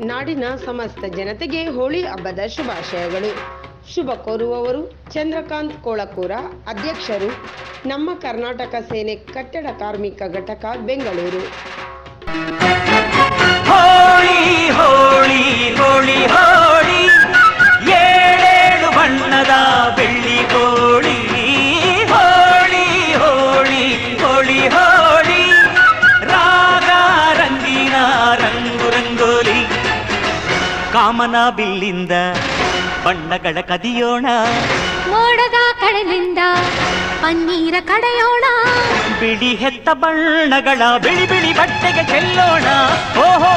ನಾಡಿನ ಸಮಸ್ತ ಜನತೆಗೆ ಹೋಳಿ ಹಬ್ಬದ ಶುಭಾಶಯಗಳು. ಶುಭ ಕೋರುವವರು ಚಂದ್ರಕಾಂತ್ ಕೋಳಕೂರ ಅಧ್ಯಕ್ಷರು. ನಮ್ಮ ಕರ್ನಾಟಕ ಸೇನೆ ಕಟ್ಟಡ ಕಾರ್ಮಿಕ ಘಟಕ ಬೆಂಗಳೂರು. ಕಾಮನ ಬಿಲ್ಲಿಂದ ಬಣ್ಣಗಳ ಕದಿಯೋಣ. ಮೋಡದ ಕಡಲಿಂದ ಪನ್ನೀರ ಕಡೆಯೋಣ. ಬಿಳಿ ಹೆತ್ತ ಬಣ್ಣಗಳ ಬಿಳಿ ಬಿಳಿ ಬಟ್ಟೆಗೆ ಚೆಲ್ಲೋಣ. ಓಹೋ